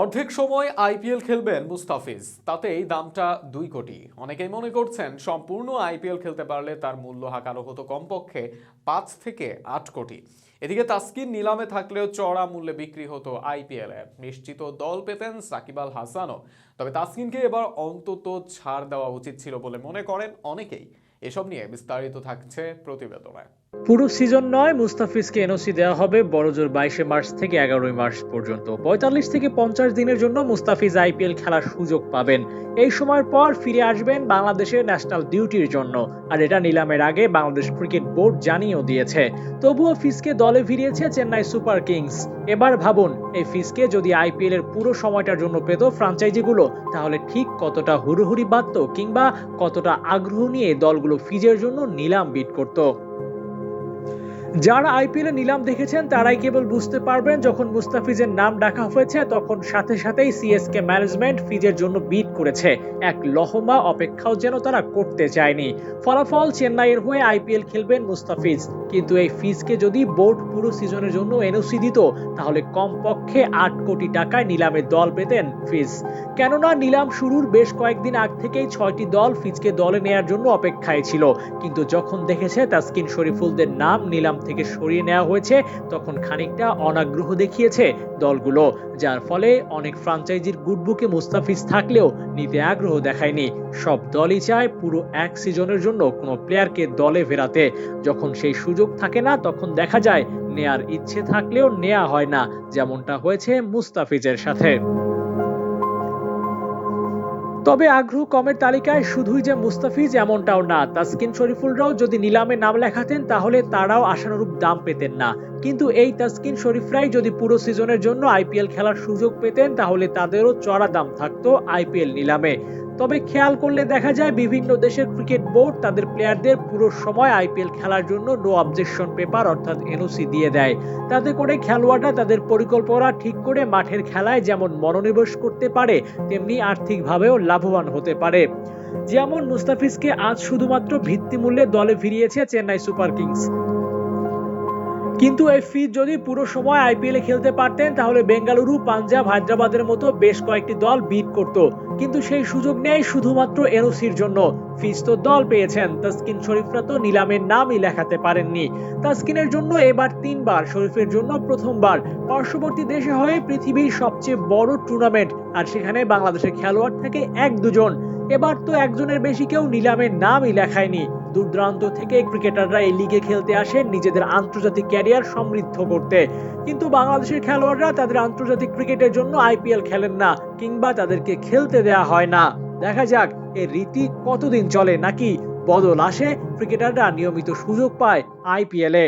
অর্ধেক সময় আইপিএল খেলবেন মুস্তাফিজ, তাতেই দামটা দুই কোটি। অনেকেই মনে করছেন সম্পূর্ণ আইপিএল খেলতে পারলে তার মূল্য হাঁকানো হতো কমপক্ষে পাঁচ থেকে আট কোটি। এদিকে তাস্কিন নিলামে থাকলেও চড়া মূল্যে বিক্রি হতো আইপিএল এ। নিশ্চিত দল পেতেন সাকিব আল হাসানও। তবে তাসকিনকে এবার অন্তত ছাড় দেওয়া উচিত ছিল বলে মনে করেন অনেকেই। এসব নিয়ে বিস্তারিত থাকছে প্রতিবেদনায় পুরো সিজন নয় মুস্তাফিজকে এনওসি দেওয়া হবে বড়জোর বাইশে মার্চ থেকে এগারোই মার্চ পর্যন্ত। পঁয়তাল্লিশ থেকে পঞ্চাশ দিনের জন্য মুস্তাফিজ আইপিএল খেলার সুযোগ পাবেন। এই সময়ের পর ফিরে আসবেন বাংলাদেশের ন্যাশনাল ডিউটির জন্য। আর এটা নিলামের আগে বাংলাদেশ ক্রিকেট বোর্ড জানিয়েও দিয়েছে। তবুও ফিসকে দলে ফিরিয়েছে চেন্নাই সুপার কিংস। এবার ভাবুন, এই ফিসকে যদি আইপিএল এর পুরো সময়টার জন্য পেত ফ্রাঞ্চাইজিগুলো, তাহলে ঠিক কতটা হুড়োহুড়ি বাঁধত কিংবা কতটা আগ্রহ নিয়ে দলগুলো ফিজের জন্য নিলাম বিট করতো। যারা আইপিএল এ নিলাম দেখেছেন, তারাই কেবল বুঝতে পারবেন যখন মুস্তাফিজের নাম ডাকা হয়েছে, তখন সাথে সাথেই সিএসকে ম্যানেজমেন্ট ফিজের জন্য বিট করেছে। এক লহমা অপেক্ষাও যেন তারা করতে চায়নি। ফলাফল চেন্নাইয়ের হয়ে আইপিএল খেলবেন মুস্তাফিজ। কিন্তু এই ফিজকে যদি বোর্ড পুরো সিজনের জন্য এনওসি দিত, তাহলে কমপক্ষে আট কোটি টাকায় নিলামে দল পেতেন ফিজ। কেননা নিলাম শুরুর বেশ কয়েকদিন আগ থেকেই ছয়টি দল ফিজকে দলে নেয়ার জন্য অপেক্ষায় ছিল। কিন্তু যখন দেখেছে তাসকিন শরীফুলদের নাম নিলাম থেকে সরিয়ে নেওয়া হয়েছে, তখন খানিকটা অনাগ্রহ দেখিয়েছে দলগুলো, যার ফলে অনেক ফ্রাঞ্চাইজির গুডবুকে মুস্তাফিজ থাকলেও নিতে আগ্রহ দেখায়নি। সব দলই চায় পুরো এক সিজনের জন্য কোনো প্লেয়ারকে দলে ফেরাতে। যখন সেই সুযোগ থাকে না, তখন দেখা যায় নেয়ার ইচ্ছে থাকলেও নেয়া হয় না, যেমনটা হয়েছে মুস্তাফিজের সাথে। তবে আগ্রহ কমের তালিকায় শুধুই যে মুস্তাফিজ এমনটাও না, তাসকিন শরীফুলরাও যদি নিলামে নাম লেখাতেন, তাহলে তারাও আশানুরূপ দাম পেতেন না। কিন্তু এই তাসকিন শরীফরাই যদি পুরো সিজনের জন্য আইপিএল খেলার সুযোগ পেতেন, তাহলে তাদেরও চড়া দাম থাকতো আইপিএল নিলামে। তবে খেয়াল করলে দেখা যায় বিভিন্ন দেশের ক্রিকেট বোর্ড তাদের প্লেয়ারদের পুরো সময় আইপিএল খেলার জন্য নো অবজেকশন পেপার অর্থাৎ এনওসি দিয়ে দেয়। তাতে করে খেলোয়াড়রা তাদের পরিকল্পনা ঠিক করে মাঠের খেলায় যেমন মনোনিবেশ করতে পারে, তেমনি আর্থিকভাবেও লাভবান হতে পারে। যেমন মুস্তাফিজকে আজ শুধুমাত্র ভিত্তিমূল্যে দলে ফিরিয়েছে চেন্নাই সুপার কিংস। কিন্তু এই ফিজ যদি পুরো সময় আইপিএল খেলতে পারতেন, তাহলে বেঙ্গালুরু, পাঞ্জাব, হায়দ্রাবাদের মতো বেশ কয়েকটি দল বিট করত। কিন্তু সেই সুযোগ নেই শুধুমাত্র এনওসির জন্য। ফিজ তো দল পেয়েছেন, তাসকিন শরীফরা তো নিলামের নামই লেখাতে পারেননি। তাসকিনের জন্য এবার তিনবার, শরীফের জন্য প্রথমবার। পার্শ্ববর্তী দেশে হয়ে পৃথিবীর সবচেয়ে বড় টুর্নামেন্ট আর সেখানে বাংলাদেশের খেলোয়াড় থাকে এক দুজন। এবার তো একজনের বেশি কেউ নিলামের নামই লেখায়নি। দূর দূরান্ত থেকে ক্রিকেটাররা এই লিগে খেলতে আসেন নিজেদের আন্তর্জাতিক ক্যারিয়ার সমৃদ্ধ করতে। কিন্তু বাংলাদেশের খেলোয়াড়রা তাদের আন্তর্জাতিক ক্রিকেটের জন্য আইপিএল খেলেন না কিংবা তাদেরকে খেলতে দেয়া হয় না। দেখা যাক এর রীতি কতদিন চলে নাকি বদল আসে। ক্রিকেটাররা নিয়মিত সুযোগ পায় আইপিএলে